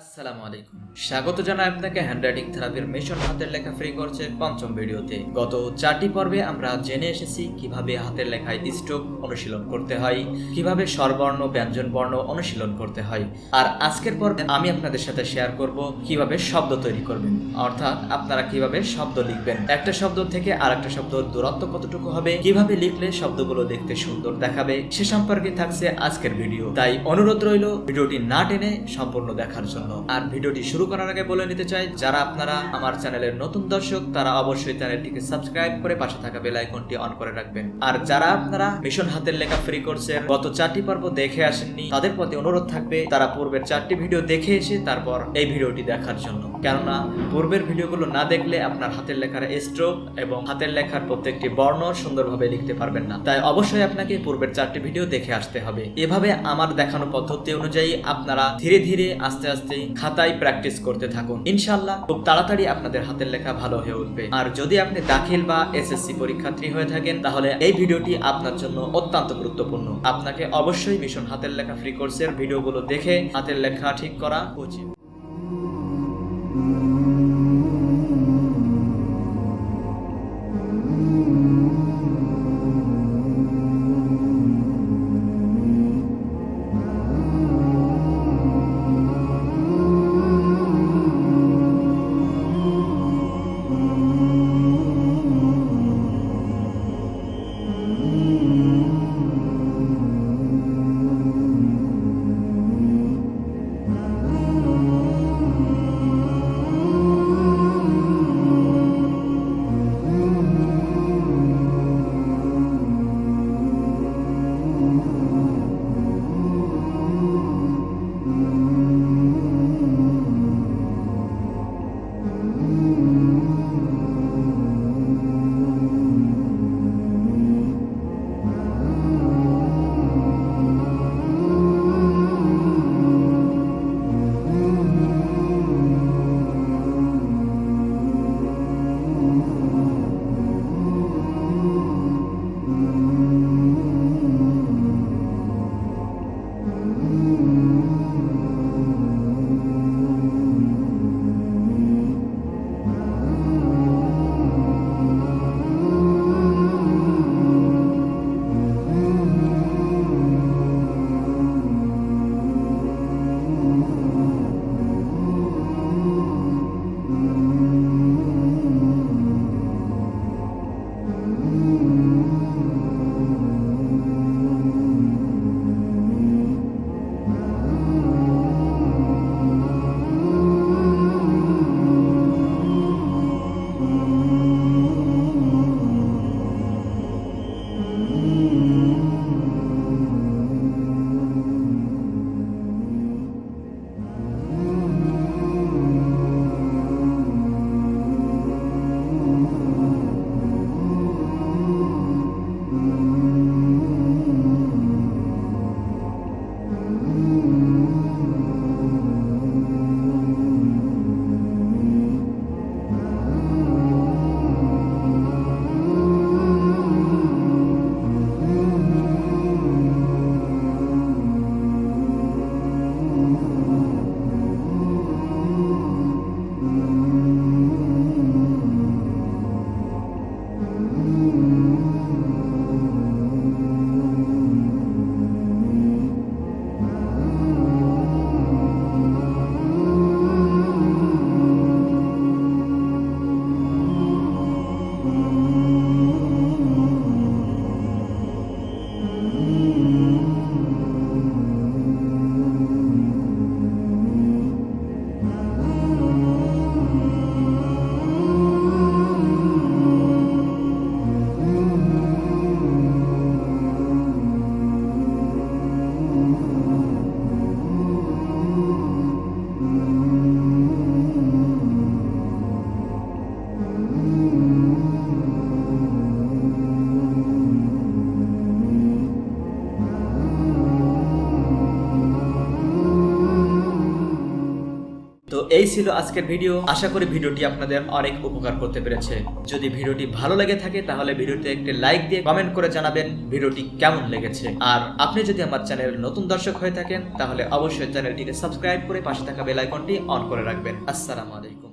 আসসালামু আলাইকুম। স্বাগত জানাই আপনাকে হ্যান্ডরাইটিং থেরাপির মিশন হাতের লেখা ফ্রি করছে পঞ্চম ভিডিওতে। গত চারটি পর্বে আমরা জেনে এসেছি কীভাবে হাতের লেখায় স্ট্রোক অনুশীলন করতে হয়, কীভাবে স্বরবর্ণ ব্যঞ্জন বর্ণ অনুশীলন করতে হয়। আর আজকের পর্বে আমি আপনাদের সাথে শেয়ার করব কীভাবে শব্দ তৈরি করবেন। অর্থাৎ আপনারা কীভাবে শব্দ লিখবেন। একটা শব্দ থেকে আরেকটা শব্দ দূরত্ব কতটুকু হবে, কীভাবে লিখলে শব্দগুলো দেখতে সুন্দর দেখাবে, সে সম্পর্কে থাকছে আজকের ভিডিও। তাই অনুরোধ রইল ভিডিওটি না টেনে সম্পূর্ণ দেখার জন্য। আর ভিডিওটি শুরু করার আগে বলে নিতে চাই, যারা আপনারা আমার চ্যানেলের নতুন দর্শক, তারা অবশ্যই চ্যানেলটিকে সাবস্ক্রাইব করে পাশে থাকা বেল আইকনটি অন করে রাখবেন। আর যারা আপনারা মিশন হাতের লেখা ফ্রি কোর্সের গত চারটি পর্ব দেখে আসেননি, তাদের প্রতি অনুরোধ থাকবে, তারা পূর্বের চারটি ভিডিও দেখে এসে তারপর এই ভিডিওটি দেখার জন্য। কেননা, পূর্বের ভিডিওগুলো না দেখলে আপনার হাতের লেখার স্ট্রোক এবং হাতের লেখার প্রত্যেকটি বর্ণ সুন্দরভাবে লিখতে পারবেন না। তাই অবশ্যই আপনাকে পূর্বের চারটি ভিডিও দেখে আসতে হবে। এভাবে আমার দেখানো পদ্ধতি অনুযায়ী আপনারা ধীরে ধীরে আস্তে আস্তে খাতায় প্র্যাকটিস করতে থাকুন। ইনশাল্লাহ খুব তাড়াতাড়ি আপনাদের হাতের লেখা ভালো হয়ে উঠবে। আর যদি আপনি দাখিল বা এসএসসি পরীক্ষার্থী হয়ে থাকেন, তাহলে এই ভিডিওটি আপনার জন্য অত্যন্ত গুরুত্বপূর্ণ। আপনাকে অবশ্যই মিশন হাতের লেখা ফ্রি কোর্সের ভিডিওগুলো দেখে হাতের লেখা ঠিক করা উচিত। Ooh. এই ছিল আজকের ভিডিও। আশা করি ভিডিওটি আপনাদের অনেক উপকার করতে পেরেছে। যদি ভিডিওটি ভালো লেগে থাকে, তাহলে ভিডিওতে একটি লাইক দিয়ে কমেন্ট করে জানাবেন ভিডিওটি কেমন লেগেছে। আর আপনি যদি আমার চ্যানেলের নতুন দর্শক হয়ে থাকেন, তাহলে অবশ্যই চ্যানেলটিকে সাবস্ক্রাইব করে পাশে থাকা বেল আইকনটি অন করে রাখবেন। আসসালামু আলাইকুম।